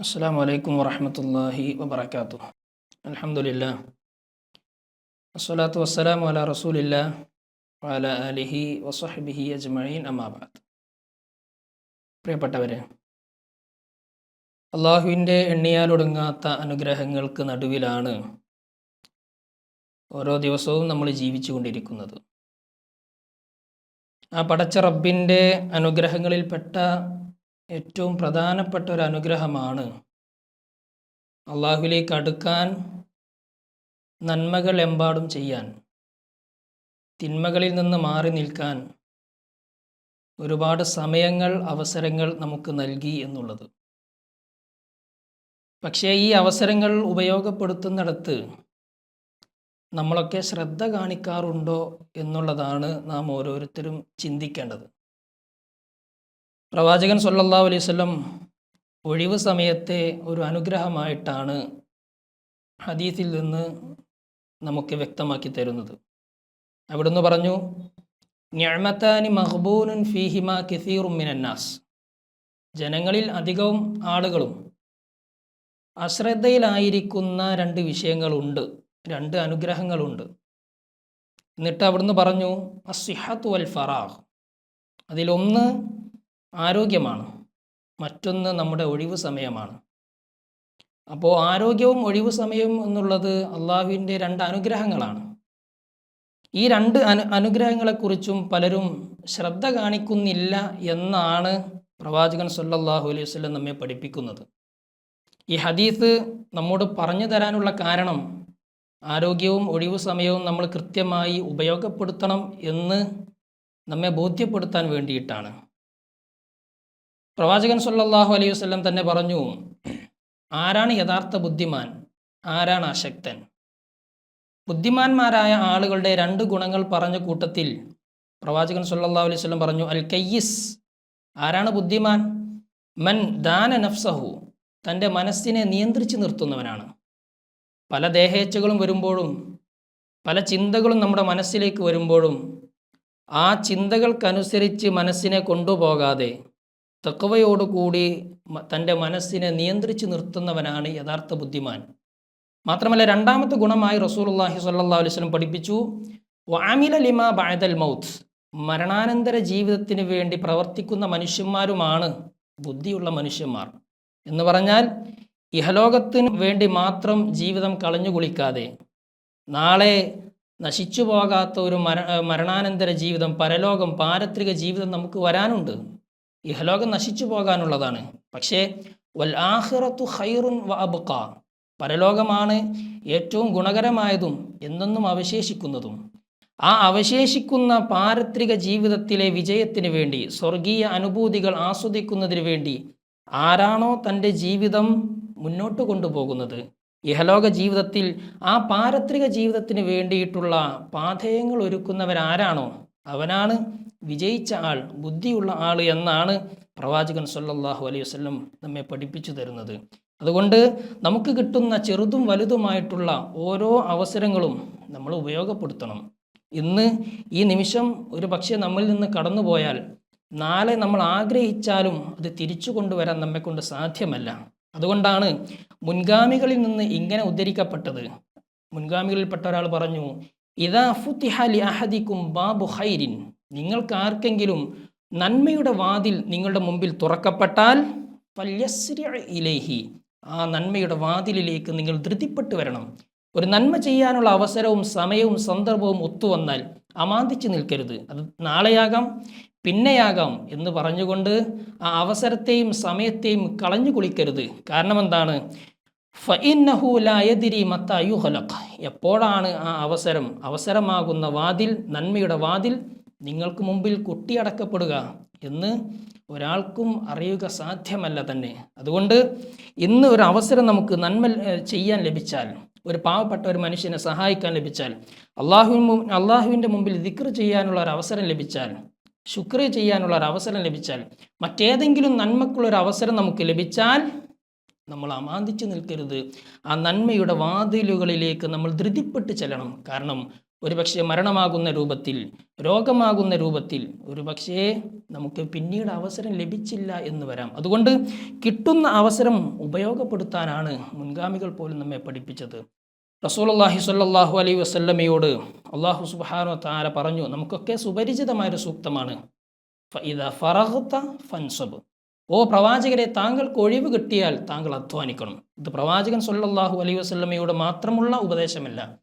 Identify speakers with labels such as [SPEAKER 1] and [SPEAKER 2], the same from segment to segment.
[SPEAKER 1] السلام عليكم ورحمة الله وبركاته الحمد لله والصلاة والسلام على رسول الله وعلى آله وصحبه أجمعين أما بعد പ്രിയപ്പെട്ടവരെ അള്ളാഹുവിൻ്റെ എണ്ണിയാലൊടുങ്ങാത്ത അനുഗ്രഹങ്ങൾക്ക് നടുവിലാണ് ഓരോ ദിവസവും നമ്മൾ ജീവിച്ചു കൊണ്ടിരിക്കുന്നത് ആ പടച്ച റബ്ബിൻ്റെ അനുഗ്രഹങ്ങളിൽപ്പെട്ട ഏറ്റവും പ്രധാനപ്പെട്ട ഒരു അനുഗ്രഹമാണ്. അള്ളാഹുലേക്ക് അടുക്കാൻ നന്മകൾ എമ്പാടും ചെയ്യാൻ തിന്മകളിൽ നിന്ന് മാറി നിൽക്കാൻ ഒരുപാട് സമയങ്ങൾ അവസരങ്ങൾ നമുക്ക് നൽകി എന്നുള്ളത്. പക്ഷേ ഈ അവസരങ്ങൾ ഉപയോഗപ്പെടുത്തുന്നിടത്ത് നമ്മളൊക്കെ ശ്രദ്ധ കാണിക്കാറുണ്ടോ എന്നുള്ളതാണ് നാം ഓരോരുത്തരും ചിന്തിക്കേണ്ടത്. പ്രവാചകൻ അലൈഹി വസല്ലം ഒഴിവ് സമയത്തെ ഒരു അനുഗ്രഹമായിട്ടാണ് ഹദീസിൽ നിന്ന് നമുക്ക് വ്യക്തമാക്കി തരുന്നത്. അവിടുന്ന് പറഞ്ഞു ഞമത്താനി ഫീഹിമ കസീറുൻ മിനന്നാസ് ജനങ്ങളിൽ അധികവും ആളുകളും അശ്രദ്ധയിലായിരിക്കുന്ന രണ്ട് വിഷയങ്ങളുണ്ട് രണ്ട് അനുഗ്രഹങ്ങളുണ്ട്. എന്നിട്ട് അവിടുന്ന് പറഞ്ഞു അസിഹത്ത് വൽ ഫറാഹ് അതിലൊന്ന് ആരോഗ്യമാണ്. മറ്റൊന്ന് നമ്മുടെ ഒഴിവു സമയമാണ്. അപ്പോൾ ആരോഗ്യവും ഒഴിവു സമയവും എന്നുള്ളത് അള്ളാഹുവിന്റെ രണ്ട് അനുഗ്രഹങ്ങളാണ്. ഈ രണ്ട് അനു അനുഗ്രഹങ്ങളെക്കുറിച്ചും പലരും ശ്രദ്ധ കാണിക്കുന്നില്ല എന്നാണ് പ്രവാചകൻ സല്ലാഹു അലൈഹി വസ്ലം നമ്മെ പഠിപ്പിക്കുന്നത്. ഈ ഹദീസ് നമ്മോട് പറഞ്ഞു തരാനുള്ള കാരണം ആരോഗ്യവും ഒഴിവു സമയവും നമ്മൾ കൃത്യമായി ഉപയോഗപ്പെടുത്തണം എന്ന് നമ്മെ ബോധ്യപ്പെടുത്താൻ വേണ്ടിയിട്ടാണ്. പ്രവാചകൻ സല്ലല്ലാഹു അലൈഹി വസ്ലം തന്നെ പറഞ്ഞു ആരാണ് യഥാർത്ഥ ബുദ്ധിമാൻ? ആരാണ് അശക്തൻ? ബുദ്ധിമാന്മാരായ ആളുകളുടെ രണ്ട് ഗുണങ്ങൾ പറഞ്ഞ കൂട്ടത്തിൽ പ്രവാചകൻ സല്ലല്ലാഹു അലൈഹി വസല്ലം പറഞ്ഞു അൽ കയ്യിസ് ആരാണ് ബുദ്ധിമാൻ? മൻ ദാന നഫ്സഹു തന്റെ മനസ്സിനെ നിയന്ത്രിച്ച് നിർത്തുന്നവനാണ്. പല ദേഹേച്ഛകളും വരുമ്പോഴും പല ചിന്തകളും നമ്മുടെ മനസ്സിലേക്ക് വരുമ്പോഴും ആ ചിന്തകൾക്കനുസരിച്ച് മനസ്സിനെ കൊണ്ടുപോകാതെ തക്കവയോടുകൂടി തന്റെ മനസ്സിനെ നിയന്ത്രിച്ച് നിർത്തുന്നവനാണ് യഥാർത്ഥ ബുദ്ധിമാൻ. മാത്രമല്ല രണ്ടാമത്തെ ഗുണമായി റസൂലുള്ളാഹി സ്വല്ലല്ലാഹു അലൈഹി വസല്ലം പഠിപ്പിച്ചു വാമില ലിമ ബഅദൽ മൗത്ത്. മരണാനന്തര ജീവിതത്തിന് വേണ്ടി പ്രവർത്തിക്കുന്ന മനുഷ്യന്മാരുമാണ് ബുദ്ധിയുള്ള മനുഷ്യന്മാർ. എന്ന് പറഞ്ഞാൽ ഇഹലോകത്തിന് വേണ്ടി മാത്രം ജീവിതം കളഞ്ഞു കുളിക്കാതെ നാളെ നശിച്ചു പോകാത്ത ഒരു മര മരണാനന്തര ജീവിതം പരലോകം പാരത്രിക ജീവിതം നമുക്ക് വരാനുണ്ട്. ഇഹലോകം നശിച്ചു പോകാനുള്ളതാണ്. പക്ഷേ വൽ ആഹിറത്തു ഖൈറുൻ വ അബുക്ക പരലോകമാണ് ഏറ്റവും ഗുണകരമായതും എന്നെന്നും അവശേഷിക്കുന്നതും. ആ അവശേഷിക്കുന്ന പാരത്രിക ജീവിതത്തിലെ വിജയത്തിന് വേണ്ടി സ്വർഗീയ അനുഭൂതികൾ ആസ്വദിക്കുന്നതിന് വേണ്ടി ആരാണോ തന്റെ ജീവിതം മുന്നോട്ട് കൊണ്ടുപോകുന്നത്? ഇഹലോക ജീവിതത്തിൽ ആ പാരത്രിക ജീവിതത്തിന് വേണ്ടിയിട്ടുള്ള പാഥേയങ്ങൾ ഒരുക്കുന്നവരാരാണോ? അവനാണ് വിജയിച്ച ആൾ ബുദ്ധിയുള്ള ആൾ എന്നാണ് പ്രവാചകൻ സല്ലല്ലാഹു അലൈഹി വസല്ലം നമ്മെ പഠിപ്പിച്ചു തരുന്നത്. അതുകൊണ്ട് നമുക്ക് കിട്ടുന്ന ചെറുതും വലുതുമായിട്ടുള്ള ഓരോ അവസരങ്ങളും നമ്മൾ ഉപയോഗപ്പെടുത്തണം. ഇന്ന് ഈ നിമിഷം ഒരു പക്ഷേ നമ്മിൽ നിന്ന് കടന്നുപോയാൽ നാളെ നമ്മൾ ആഗ്രഹിച്ചാലും അത് തിരിച്ചു കൊണ്ടുവരാൻ നമ്മെക്കൊണ്ട് സാധ്യമല്ല. അതുകൊണ്ടാണ് മുൻഗാമികളിൽ നിന്ന് ഇങ്ങനെ ഉദ്ധരിക്കപ്പെട്ടത്. മുൻഗാമികളിൽപ്പെട്ട ഒരാൾ പറഞ്ഞു ഇതാ ഫുത്തിഹലി അഹദിക്കും ബാബു ഹൈരിൻ നിങ്ങൾക്ക് ആർക്കെങ്കിലും നന്മയുടെ വാതിൽ നിങ്ങളുടെ മുമ്പിൽ തുറക്കപ്പെട്ടാൽ ഇലേഹി ആ നന്മയുടെ വാതിലിലേക്ക് നിങ്ങൾ ധൃതിപ്പെട്ടു വരണം. ഒരു നന്മ ചെയ്യാനുള്ള അവസരവും സമയവും സന്ദർഭവും ഒത്തുവന്നാൽ അമാന്തിച്ച് നിൽക്കരുത്. അത് നാളെയാകാം പിന്നെയാകാം എന്ന് പറഞ്ഞുകൊണ്ട് ആ അവസരത്തെയും സമയത്തെയും കളഞ്ഞു കുളിക്കരുത്. കാരണം എന്താണ്? ഫഇന്നഹുലായതിരി മത്തായുഹലഖ് എപ്പോഴാണ് ആ അവസരം? അവസരമാകുന്ന വാതിൽ നന്മയുടെ വാതിൽ നിങ്ങൾക്ക് മുമ്പിൽ കൊട്ടിയടക്കപ്പെടുക എന്ന് ഒരാൾക്കും അറിയുക സാധ്യമല്ല തന്നെ. അതുകൊണ്ട് ഇന്ന് ഒരു അവസരം നമുക്ക് നന്മ ചെയ്യാൻ ലഭിച്ചാൽ ഒരു പാവപ്പെട്ട ഒരു മനുഷ്യനെ സഹായിക്കാൻ ലഭിച്ചാൽ അള്ളാഹുവിൻ അള്ളാഹുവിന്റെ മുമ്പിൽ ദിക്ർ ചെയ്യാനുള്ള ഒരു അവസരം ലഭിച്ചാൽ ശുക്ർ ചെയ്യാനുള്ള ഒരു അവസരം ലഭിച്ചാൽ മറ്റേതെങ്കിലും നന്മക്കുള്ള ഒരു അവസരം നമുക്ക് ലഭിച്ചാൽ നമ്മൾ അമാന്തിച്ചു നിൽക്കരുത്. ആ നന്മയുടെ വാതിലുകളിലേക്ക് നമ്മൾ ധൃതിപ്പെട്ട് ചെല്ലണം. കാരണം ഒരുപക്ഷെ മരണമാകുന്ന രൂപത്തിൽ രോഗമാകുന്ന രൂപത്തിൽ ഒരുപക്ഷേ നമുക്ക് പിന്നീട് അവസരം ലഭിച്ചില്ല എന്ന് വരാം. അതുകൊണ്ട് കിട്ടുന്ന അവസരം ഉപയോഗപ്പെടുത്താനാണ് മുൻഗാമികൾ പോലും നമ്മെ പഠിപ്പിച്ചത്. റസൂലുള്ളാഹി സ്വല്ലല്ലാഹു അലൈ വസല്ലമയോട് അള്ളാഹു സുബ്ഹാനഹു താര പറഞ്ഞു നമുക്കൊക്കെ സുപരിചിതമായൊരു സൂക്തമാണ്. ഫൻസബ്. ഓ പ്രവാചകരെ താങ്കൾക്ക് ഒഴിവ് കിട്ടിയാൽ താങ്കൾ അധ്വാനിക്കണം. ഇത് പ്രവാചകൻ സല്ലാഹു അലൈ വസ്ല്ലമയോട് മാത്രമുള്ള ഉപദേശമല്ല.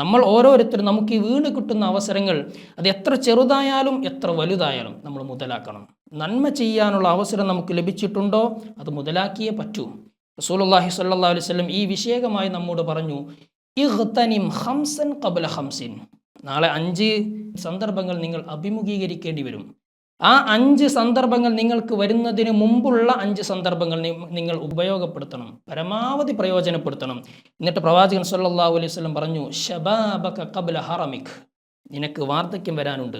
[SPEAKER 1] നമ്മൾ ഓരോരുത്തരും നമുക്ക് ഈ വീണ് കിട്ടുന്ന അവസരങ്ങൾ അത് എത്ര ചെറുതായാലും എത്ര വലുതായാലും നമ്മൾ മുതലാക്കണം. നന്മ ചെയ്യാനുള്ള അവസരം നമുക്ക് ലഭിച്ചിട്ടുണ്ടോ? അത് മുതലാക്കിയേ പറ്റൂ. റസൂലുള്ളാഹി സ്വല്ലല്ലാഹു അലൈഹി വസല്ലം ഈ വിഷയകമായി നമ്മോട് പറഞ്ഞു ഇഹ്തനിം ഹംസൻ കബല ഹംസിൻ നാളെ അഞ്ച് സന്ദർഭങ്ങൾ നിങ്ങൾ അഭിമുഖീകരിക്കേണ്ടി വരും. ആ അഞ്ച് സന്ദർഭങ്ങൾ നിങ്ങൾക്ക് വരുന്നതിന് മുമ്പുള്ള അഞ്ച് സന്ദർഭങ്ങൾ നിങ്ങൾ ഉപയോഗപ്പെടുത്തണം. പരമാവധി പ്രയോജനപ്പെടുത്തണം. എന്നിട്ട് പ്രവാചകൻ സല്ലല്ലാഹു അലൈഹി വസല്ലം പറഞ്ഞു ഷബാബക കബല ഹറമിക്. നിനക്ക് വാർദ്ധക്യം വരാനുണ്ട്.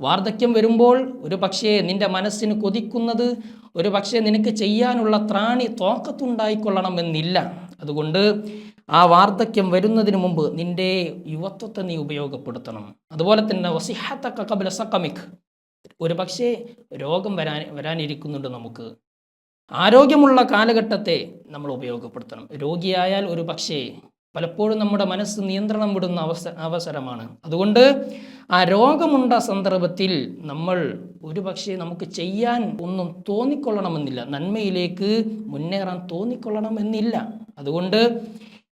[SPEAKER 1] വാർദ്ധക്യം വരുമ്പോൾ ഒരു പക്ഷേ നിന്റെ മനസ്സിന് കൊതിക്കുന്നത് ഒരു പക്ഷേ നിനക്ക് ചെയ്യാനുള്ള ത്രാണി തോക്കത്തുണ്ടായിക്കൊള്ളണമെന്നില്ല. അതുകൊണ്ട് ആ വാർദ്ധക്യം വരുന്നതിന് മുമ്പ് നിന്റെ യുവത്വത്തെ നീ ഉപയോഗപ്പെടുത്തണം. അതുപോലെ തന്നെ വസിഹത്ത കബല സക്കമിക് ഒരു പക്ഷേ രോഗം വരാൻ വരാനിരിക്കുന്നുണ്ട് നമുക്ക്. ആരോഗ്യമുള്ള കാലഘട്ടത്തെ നമ്മൾ ഉപയോഗപ്പെടുത്തണം. രോഗിയായാൽ ഒരു പക്ഷേ പലപ്പോഴും നമ്മുടെ മനസ്സ് നിയന്ത്രണം വിടുന്ന അവസ അവസരമാണ്. അതുകൊണ്ട് ആ രോഗമുണ്ട സന്ദർഭത്തിൽ നമ്മൾ ഒരു പക്ഷേ നമുക്ക് ചെയ്യാൻ ഒന്നും തോന്നിക്കൊള്ളണമെന്നില്ല. നന്മയിലേക്ക് മുന്നേറാൻ തോന്നിക്കൊള്ളണമെന്നില്ല. അതുകൊണ്ട്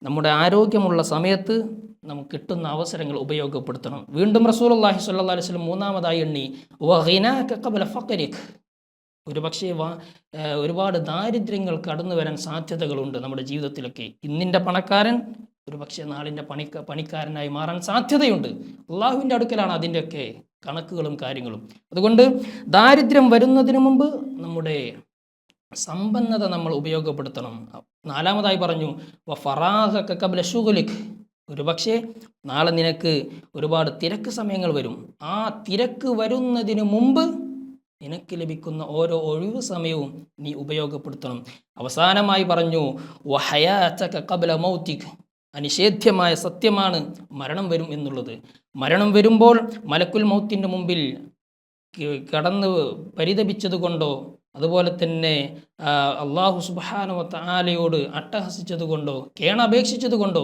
[SPEAKER 1] നമ്മുടെ ആരോഗ്യമുള്ള സമയത്ത് നമുക്ക് കിട്ടുന്ന അവസരങ്ങൾ ഉപയോഗപ്പെടുത്തണം. വീണ്ടും റസൂലുള്ളാഹി അള്ളാഹി അലൈഹി വസല്ലം മൂന്നാമതായി എണ്ണി. വഹിനാക ഖബല ഫഖരിക്. ഒരു പക്ഷേ വാ ഒരുപാട് ദാരിദ്ര്യങ്ങൾ കടന്നു വരാൻ സാധ്യതകളുണ്ട് നമ്മുടെ ജീവിതത്തിലൊക്കെ. ഇന്നിന്റെ പണക്കാരൻ ഒരു പക്ഷേ നാളിന്റെ പണിക്ക പണിക്കാരനായി മാറാൻ സാധ്യതയുണ്ട്. അള്ളാഹുവിന്റെ അടുക്കലാണ് അതിന്റെയൊക്കെ കണക്കുകളും കാര്യങ്ങളും. അതുകൊണ്ട് ദാരിദ്ര്യം വരുന്നതിന് മുമ്പ് നമ്മുടെ സമ്പന്നത നമ്മൾ ഉപയോഗപ്പെടുത്തണം. നാലാമതായി പറഞ്ഞു വ കബല ഷുഗുലിക്. ഒരുപക്ഷെ നാളെ നിനക്ക് ഒരുപാട് തിരക്ക് സമയങ്ങൾ വരും. ആ തിരക്ക് വരുന്നതിന് മുമ്പ് നിനക്ക് ലഭിക്കുന്ന ഓരോ ഒഴിവ് സമയവും നീ ഉപയോഗപ്പെടുത്തണം. അവസാനമായി പറഞ്ഞു കബല മൗത്തിക് അനിഷേധ്യമായ സത്യമാണ് മരണം വരും എന്നുള്ളത്. മരണം വരുമ്പോൾ മലക്കുൽ മൗത്തിന്റെ മുമ്പിൽ കടന്ന് പരിതപിച്ചത് കൊണ്ടോ അതുപോലെ തന്നെ അള്ളാഹു സുബാനു താലയോട് അട്ടഹസിച്ചത് കൊണ്ടോ കേണപേക്ഷിച്ചത് കൊണ്ടോ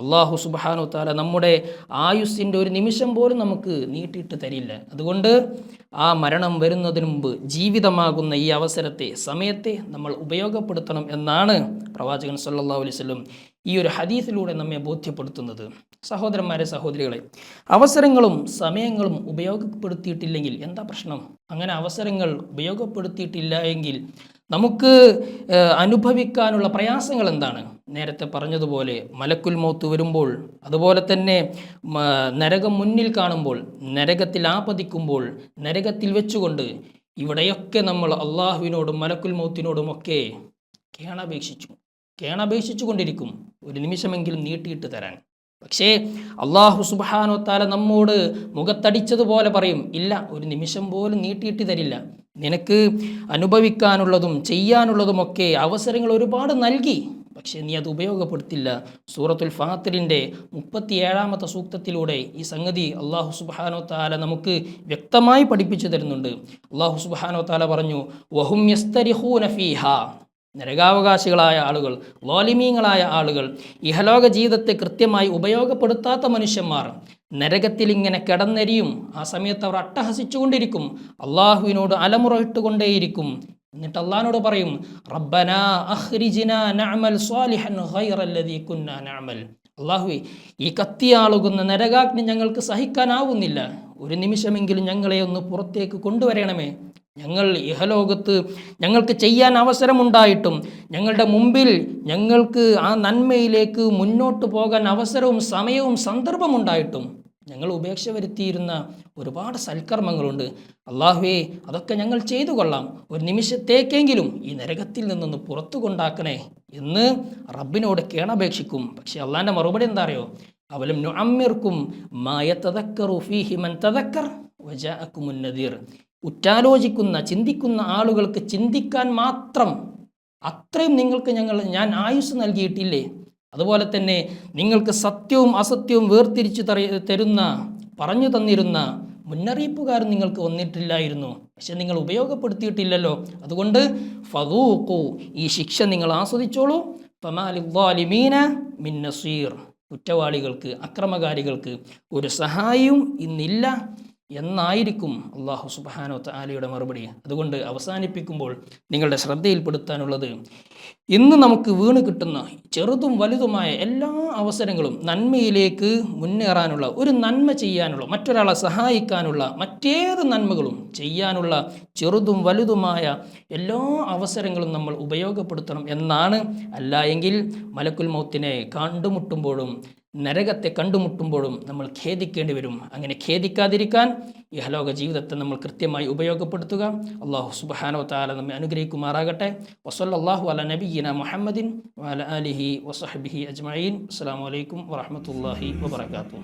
[SPEAKER 1] അള്ളാഹു സുബാനു താല നമ്മുടെ ആയുസ്സിന്റെ ഒരു നിമിഷം പോലും നമുക്ക് നീട്ടിയിട്ട് തരില്ല. അതുകൊണ്ട് ആ മരണം വരുന്നതിന് മുമ്പ് ജീവിതമാകുന്ന ഈ അവസരത്തെ സമയത്തെ നമ്മൾ ഉപയോഗപ്പെടുത്തണം എന്നാണ് പ്രവാചകൻ സല്ലാ അലൈവല്ലം ഈ ഒരു ഹദീസിലൂടെ നമ്മെ ബോധ്യപ്പെടുത്തുന്നത്. സഹോദരന്മാരെ സഹോദരികളെ അവസരങ്ങളും സമയങ്ങളും ഉപയോഗപ്പെടുത്തിയിട്ടില്ലെങ്കിൽ എന്താ പ്രശ്നം? അങ്ങനെ അവസരങ്ങൾ ഉപയോഗപ്പെടുത്തിയിട്ടില്ല എങ്കിൽ നമുക്ക് അനുഭവിക്കാനുള്ള പ്രയാസങ്ങൾ എന്താണ്? നേരത്തെ പറഞ്ഞതുപോലെ മലക്കുൽ മൗത്ത് വരുമ്പോൾ അതുപോലെ തന്നെ നരകം മുന്നിൽ കാണുമ്പോൾ നരകത്തിൽ ആപതിക്കുമ്പോൾ നരകത്തിൽ വെച്ചുകൊണ്ട് ഇവിടെയൊക്കെ നമ്മൾ അള്ളാഹുവിനോടും മലക്കുൽ മൗത്തിനോടുമൊക്കെ കേണപേക്ഷിച്ചു കേണപേക്ഷിച്ചു കൊണ്ടിരിക്കും ഒരു നിമിഷമെങ്കിലും നീട്ടിയിട്ട് തരാൻ. പക്ഷേ അള്ളാഹു സുബാനോ താല നമ്മോട് മുഖത്തടിച്ചതുപോലെ പറയും ഇല്ല ഒരു നിമിഷം പോലും നീട്ടിയിട്ട് തരില്ല. നിനക്ക് അനുഭവിക്കാനുള്ളതും ചെയ്യാനുള്ളതുമൊക്കെ അവസരങ്ങൾ ഒരുപാട് നൽകി. പക്ഷേ നീ അത് ഉപയോഗപ്പെടുത്തില്ല. സൂറത്തുൽ ഫാത്തിലിന്റെ മുപ്പത്തി ഏഴാമത്തെ സൂക്തത്തിലൂടെ ഈ സംഗതി അള്ളാഹു സുബാനോ താല നമുക്ക് വ്യക്തമായി പഠിപ്പിച്ചു തരുന്നുണ്ട്. അള്ളാഹു സുബാനോ താല പറഞ്ഞു വഹും നരകാവകാശികളായ ആളുകൾ ലോലിമീങ്ങളായ ആളുകൾ ഇഹലോക ജീവിതത്തെ കൃത്യമായി ഉപയോഗപ്പെടുത്താത്ത മനുഷ്യന്മാർ. നരകത്തിൽ ഇങ്ങനെ കിടന്നെരിയും. ആ സമയത്ത് അവർ അട്ടഹസിച്ചുകൊണ്ടിരിക്കും. അള്ളാഹുവിനോട് അലമുറയിട്ടുകൊണ്ടേയിരിക്കും. എന്നിട്ട് അള്ളഹാനോട് പറയും റബ്ബന അഹ്രിജിന നഅമൽ സ്വാലിഹൻ കുന്ന നഅമൽ. അള്ളാഹുവേ ഈ കത്തിയാളുകുന്ന നരകാഗ്നി ഞങ്ങൾക്ക് സഹിക്കാനാവുന്നില്ല. ഒരു നിമിഷമെങ്കിലും ഞങ്ങളെ ഒന്ന് പുറത്തേക്ക് കൊണ്ടുവരണമേ. ഞങ്ങൾ ഇഹലോകത്ത് ഞങ്ങൾക്ക് ചെയ്യാൻ അവസരമുണ്ടായിട്ടും ഞങ്ങളുടെ മുമ്പിൽ ഞങ്ങൾക്ക് ആ നന്മയിലേക്ക് മുന്നോട്ട് പോകാൻ അവസരവും സമയവും സന്ദർഭമുണ്ടായിട്ടും ഞങ്ങൾ ഉപേക്ഷ വരുത്തിയിരുന്ന ഒരുപാട് സൽക്കർമ്മങ്ങളുണ്ട്. അള്ളാഹുവേ അതൊക്കെ ഞങ്ങൾ ചെയ്തു കൊള്ളാം. ഒരു നിമിഷത്തേക്കെങ്കിലും ഈ നരകത്തിൽ നിന്നൊന്ന് പുറത്തു കൊണ്ടാക്കണേ എന്ന് റബ്ബിനോട് കേണപേക്ഷിക്കും. പക്ഷെ അള്ളാഹിന്റെ മറുപടി എന്താ അറിയോ? അവലും നുഅമ്മിർക്കും മായ തദക്കറു ഫീഹി മൻ തദക്കർ വജാഅക്കുമുൻ നദീർ ഉറ്റാലോചിക്കുന്ന ചിന്തിക്കുന്ന ആളുകൾക്ക് ചിന്തിക്കാൻ മാത്രം അത്രയും നിങ്ങൾക്ക് ഞങ്ങൾ ഞാൻ ആയുസ് നൽകിയിട്ടില്ലേ? അതുപോലെ തന്നെ നിങ്ങൾക്ക് സത്യവും അസത്യവും വേർതിരിച്ചു തരുന്ന പറഞ്ഞു തന്നിരുന്ന മുന്നറിയിപ്പുകാരൻ നിങ്ങൾക്ക് വന്നിട്ടില്ലായിരുന്നു. പക്ഷെ നിങ്ങൾ ഉപയോഗപ്പെടുത്തിയിട്ടില്ലല്ലോ. അതുകൊണ്ട് ഫതൂക്കു ഈ ശിക്ഷ നിങ്ങൾ ആസ്വദിച്ചോളൂ. ഫമാലിമീന മിന്നസീർ നസീർ. കുറ്റവാളികൾക്ക് അക്രമകാരികൾക്ക് ഒരു സഹായവും ഇന്നില്ല. എന്നായിരിക്കും അള്ളാഹു സുബാനോ താലയുടെ മറുപടി. അതുകൊണ്ട് അവസാനിപ്പിക്കുമ്പോൾ നിങ്ങളുടെ ശ്രദ്ധയിൽപ്പെടുത്താനുള്ളത് ഇന്ന് നമുക്ക് വീണ് കിട്ടുന്ന ചെറുതും വലുതുമായ എല്ലാ അവസരങ്ങളും നന്മയിലേക്ക് മുന്നേറാനുള്ള ഒരു നന്മ ചെയ്യാനുള്ള മറ്റൊരാളെ സഹായിക്കാനുള്ള മറ്റേത് നന്മകളും ചെയ്യാനുള്ള ചെറുതും വലുതുമായ എല്ലാ അവസരങ്ങളും നമ്മൾ ഉപയോഗപ്പെടുത്തണം എന്നാണ്. അല്ല എങ്കിൽ മലക്കുൽ മൗത്തിനെ കണ്ടുമുട്ടുമ്പോഴും നരകത്തെ കണ്ടുമുട്ടുമ്പോഴും നമ്മൾ ഖേദിക്കേണ്ടി വരും. അങ്ങനെ ഖേദിക്കാതിരിക്കാൻ ഇഹലോക ജീവിതത്തെ നമ്മൾ കൃത്യമായി ഉപയോഗപ്പെടുത്തുക. അള്ളാഹു സുബാനോ താല നമ്മെ അനുഗ്രഹിക്കുമാറാകട്ടെ. വസല്ലാഹു അല നബീന മുഹമ്മദിൻ വല അലിഹി വസഹബിഹി അജ്മീൻ അസ്സാം വലൈക്കും വാഹമത്തല്ലാഹി വാബർക്കാത്തു